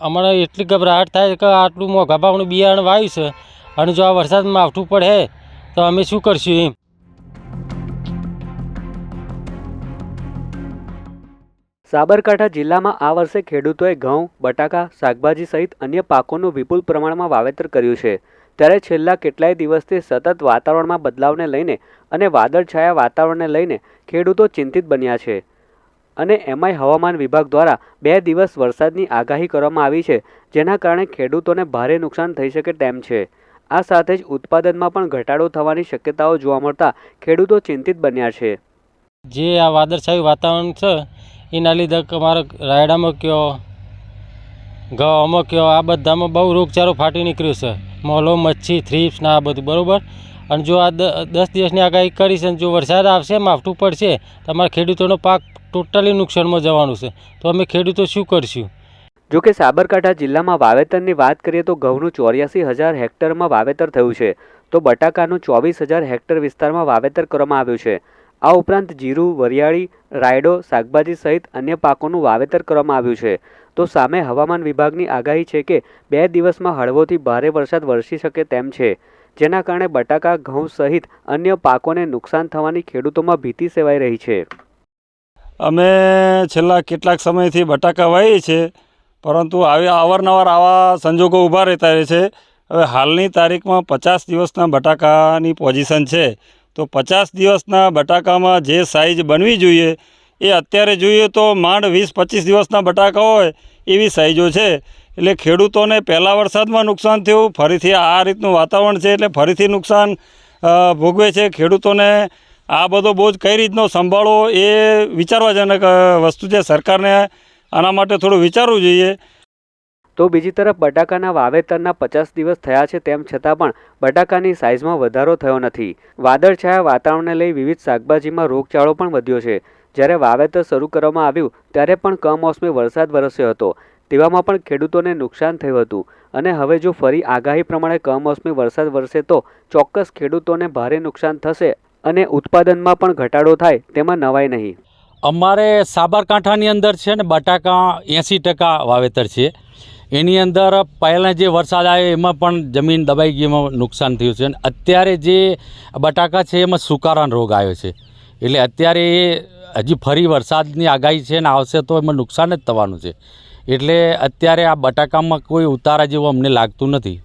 અમારે એટલી ગભરાહટ થાય કે આટલું મોંઘા ભાવનું બિયારણ વાવ્યું છે. અને જો આ વરસાદમાં માવઠું પડે, તો અમે શું કરશું એમ? સાબરકાંઠા જિલ્લામાં આ વર્ષે ખેડૂતોએ ઘઉં, બટાકા, શાકભાજી સહિત અન્ય પાકોનું વિપુલ પ્રમાણમાં વાવેતર કર્યું છે. ત્યારે છેલ્લા કેટલાય દિવસથી સતત વાતાવરણમાં બદલાવને લઈને અને વાદળછાયા વાતાવરણને લઈને ખેડૂતો ચિંતિત બન્યા છે. અને એમાંય હવામાન વિભાગ દ્વારા બે દિવસ વરસાદની આગાહી કરવામાં આવી છે, જેના કારણે ખેડૂતોને ભારે નુકસાન થઈ શકે તેમ છે. આ સાથે જ ઉત્પાદનમાં પણ ઘટાડો થવાની શક્યતાઓ જોવા મળતા ખેડૂતો ચિંતિત બન્યા છે. જે આ વાદળછાયું વાતાવરણ છે, એના લીધે અમારો રાયડામાં કયો ઘઉંમાં કયો, આ બધામાં બહુ રોગચારો ફાટી નીકળ્યો છે. મોલો, મચ્છી, થ્રીપ્સ ને આ બધું, બરાબર? અને જો આ દસ દિવસની આગાહી કરી છે અને જો વરસાદ આવશે માફટું પડશે, તમારા ખેડૂતોનો પાક ટોટલી નુકસાનમાં જવાનું છે. તો અમે ખેડૂતો શું કરશું? જો કે સાબરકાંઠા જિલ્લામાં વાવેતરની વાત કરીએ તો ઘઉંનું ચોર્યાસી હજાર હેક્ટરમાં વાવેતર થયું છે. તો બટાકાનું ચોવીસ હજાર હેક્ટર વિસ્તારમાં વાવેતર કરવામાં આવ્યું છે. આ ઉપરાંત જીરું, વરિયાળી, રાયડો, શાકભાજી સહિત અન્ય પાકોનું વાવેતર કરવામાં આવ્યું છે. તો સામે હવામાન વિભાગની આગાહી છે કે બે દિવસમાં હળવોથી ભારે વરસાદ વરસી શકે તેમ છે. જેના કારણે બટાકા, ઘઉં સહિત અન્ય પાકોને નુકસાન થવાની ખેડૂતોમાં ભીતિ સેવાઈ રહી છે. અમે છેલ્લા કેટલાક સમયથી બટાકા વાવીએ છીએ, પરંતુ આવી અવારનવાર આવા સંજોગો ઊભા રહેતા રહે છે. હવે હાલની તારીખમાં પચાસ દિવસના બટાકાની પોઝિશન છે. તો પચાસ દિવસના બટાકામાં જે સાઇઝ બનવી જોઈએ, એ અત્યારે જોઈએ તો માંડ વીસ પચીસ દિવસના બટાકા હોય એવી સાઇઝો છે. એટલે ખેડૂતોને પહેલાં વરસાદમાં નુકસાન થયું, ફરીથી આ રીતનું વાતાવરણ છે એટલે ફરીથી નુકસાન ભોગવે છે. ખેડૂતોને આ બધો બોજ કઈ રીતનો સંભાળવો એ વિચારવાજનક વસ્તુ છે સરકારને આના માટે થોડું વિચારવું જોઈએ. તો બીજી તરફ બટાકાના વાવેતરના પચાસ દિવસ થયા છે તેમ છતાં પણ બટાકાની સાઇઝમાં વધારો થયો નથી. વાદળછાયા વાતાવરણને લઈ વિવિધ શાકભાજીમાં રોગચાળો પણ વધ્યો છે. જ્યારે વાવેતર શરૂ કરવામાં આવ્યું ત્યારે પણ કમોસમી વરસાદ વરસ્યો હતો. તેવામાં પણ ખેડૂતોને નુકસાન થયું હતું. અને હવે જો ફરી આગાહી પ્રમાણે કમોસમી વરસાદ વરસે તો ચોક્કસ ખેડૂતોને ભારે નુકસાન થશે અને ઉત્પાદનમાં પણ ઘટાડો થાય તેમાં નવાઈ નહીં. અમારે સાબરકાંઠાની અંદર છે ને બટાકા એંસી ટકા વાવેતર છે. એની અંદર પહેલાં જે વરસાદ આવ્યો એમાં પણ જમીન દબાઈ ગઈ, એમાં નુકસાન થયું છે. અને અત્યારે જે બટાકા છે એમાં સુકારાનો રોગ આવ્યો છે. એટલે અત્યારે એ હજી ફરી વરસાદની આગાહી છે ને આવશે તો એમાં નુકસાન જ થવાનું છે. એટલે અત્યારે આ બટાકામાં કોઈ ઉતારા જેવું અમને લાગતું નથી.